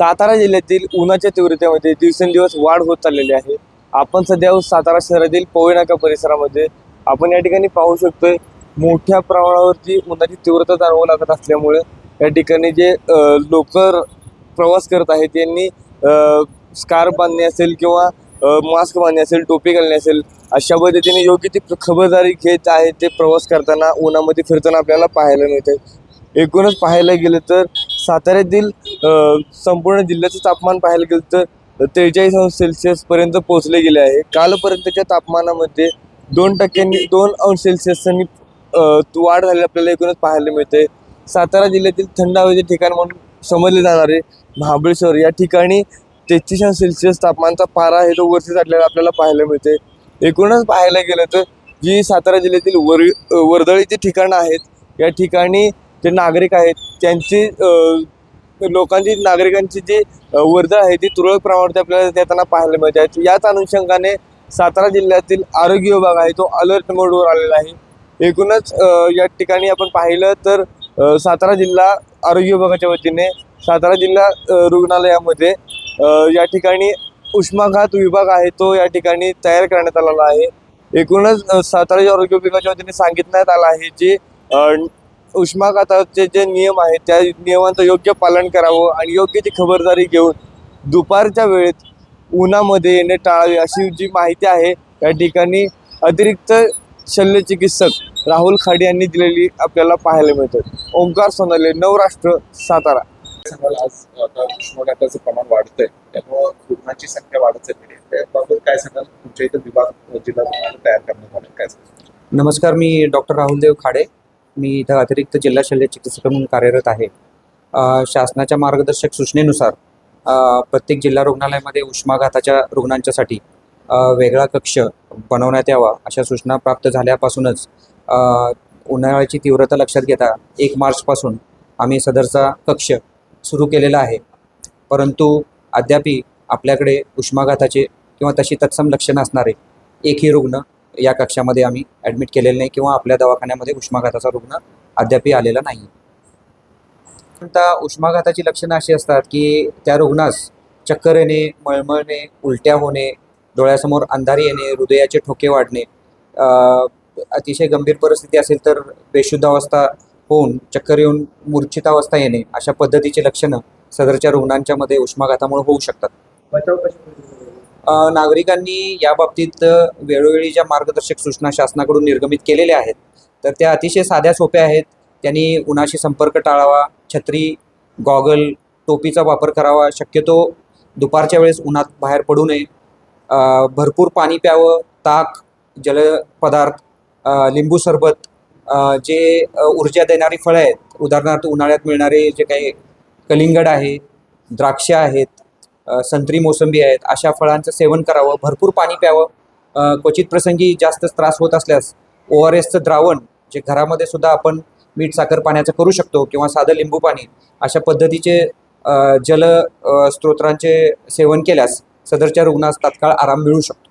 सातारा जिल्ह्यातील उन्हाच्या तीव्रतेमध्ये दिवसेंदिवस वाढ होत चाललेली आहे. आपण सध्या सातारा शहरातील पोवेनाका परिसरामध्ये. आपण या ठिकाणी पाहू शकतोय मोठ्या प्रमाणावरती उन्हाची तीव्रता जाणवू लागत असल्यामुळे या ठिकाणी जे लोक प्रवास करत आहेत त्यांनी स्कार्फ बांधणे असेल किंवा मास्क बांधणे असेल टोपी घालणे असेल अशा पद्धतीने योग्य ती खबरदारी घेत आहेत ते प्रवास करताना उन्हामध्ये फिरताना आपल्याला पाहायला मिळते एकूणच पाहायला गेलं तर साताऱ्यातील संपूर्ण जिल्ह्याचं तापमान पाहायला गेलं तर त्रेचाळीस अंश सेल्सिअसपर्यंत पोहोचले गेले आहे. कालपर्यंतच्या तापमानामध्ये दोन टक्क्यांनी दोन अंश सेल्सिअसनी वाढ झालेली आपल्याला एकूणच पाहायला मिळते. सातारा जिल्ह्यातील थंड हवेचे ठिकाण म्हणून समजले जाणारे महाबळेश्वर या ठिकाणी तेहतीस अंश सेल्सिअस तापमानाचा पारा आहे तो वरती चाललेला आपल्याला पाहायला मिळते. एकूणच पाहायला गेलं तर जी सातारा जिल्ह्यातील वर वर्दळीची ठिकाणं आहेत या ठिकाणी जे नागरिक आहेत त्यांची लोकांची नागरिकांची जी वर्दळ आहे ती तुरळक प्रमाणात आपल्याला देताना पाहायला मिळते. आहे याच अनुषंगाने सातारा जिल्ह्यातील आरोग्य विभाग आहे तो अलर्ट मोडवर आलेला आहे. एकूणच या ठिकाणी आपण पाहिलं तर सातारा जिल्हा आरोग्य विभागाच्या वतीने सातारा जिल्हा रुग्णालयामध्ये या ठिकाणी उष्माघात विभाग आहे तो या ठिकाणी तयार करण्यात आलेला आहे. एकूणच सातारा आरोग्य विभागाच्या वतीने सांगितण्यात आलं आहे की उष्माघाताचे जे नियम आहेत त्या नियमांचं योग्य पालन करावं आणि योग्य ती खबरदारी घेऊन दुपारच्या वेळेत उन्हामध्ये येणे टाळावे अशी जी माहिती आहे या ठिकाणी अतिरिक्त शल्य चिकित्सक राहुल खाडे यांनी दिलेली आपल्याला पाहायला मिळतात. ओंकार सोनाले नवराष्ट्र सातारा. आज आता उष्माघाताचं प्रमाण वाढतंय. त्यामुळं रुग्णांची संख्या वाढत चाललेली आहे. त्याबाबत काय सांगाल? तुमच्या इथं विभाग जिल्हा रुग्णालय तयार करण्यात आलं काय सांगाल? नमस्कार मी डॉक्टर राहुलदेव खाडे. मी इथं अतिरिक्त जिल्हा शल्य चिकित्सक म्हणून कार्यरत आहे. शासनाच्या मार्गदर्शक सूचनेनुसार प्रत्येक जिल्हा रुग्णालयामध्ये उष्माघाताच्या रुग्णांच्यासाठी वेगळा कक्ष बनवण्यात यावा अशा सूचना प्राप्त झाल्यापासूनच उन्हाळ्याची तीव्रता लक्षात घेता एक मार्चपासून आम्ही सदरचा कक्ष सुरू केलेला आहे. परंतु अद्यापी आपल्याकडे उष्माघाताचे किंवा तशी तत्सम लक्षणं असणारे एकही रुग्ण या कक्षामध्ये आम्ही ॲडमिट केलेलं नाही किंवा आपल्या दवाखान्यामध्ये उष्माघाताचा रुग्ण अद्यापही आलेला नाही. आता उष्माघाताची लक्षणं अशी असतात की त्या रुग्णास चक्कर येणे मळमळणे उलट्या होणे डोळ्यासमोर अंधारी येणे हृदयाचे ठोके वाढणे अतिशय गंभीर परिस्थिती असेल तर बेशुद्ध अवस्था होऊन चक्कर येऊन मूर्छित अवस्था येणे अशा पद्धतीची लक्षणं सदरच्या रुग्णांच्यामध्ये उष्माघातामुळे होऊ शकतात. बचाव नागरिकांनी या बाबतीत वेळोवेळी ज्या मार्गदर्शक सूचना शासनाकडून निर्गमित केलेल्या आहेत तर त्या अतिशय साध्या सोप्या आहेत. त्यांनी उन्हाशी संपर्क टाळावा छत्री गॉगल टोपीचा वापर करावा. शक्यतो दुपारच्या वेळेस उन्हात बाहेर पडू नये. भरपूर पाणी प्यावं ताक जलपदार्थ लिंबू सरबत जे ऊर्जा देणारी फळं आहेत. उदाहरणार्थ उन्हाळ्यात मिळणारे जे काही कलिंगड आहे द्राक्ष आहेत संत्री मोसंबी आहेत अशा फळांचं सेवन करावं भरपूर पाणी प्यावं. क्वचित प्रसंगी जास्त त्रास होत असल्यास ओ आर एसचं द्रावण जे घरामध्ये सुद्धा आपण मीठ साखर पाण्याचं करू शकतो किंवा साधं लिंबू पाणी अशा पद्धतीचे जल स्त्रोत्रांचे सेवन केल्यास सदरच्या रुग्णास तात्काळ आराम मिळू शकतो.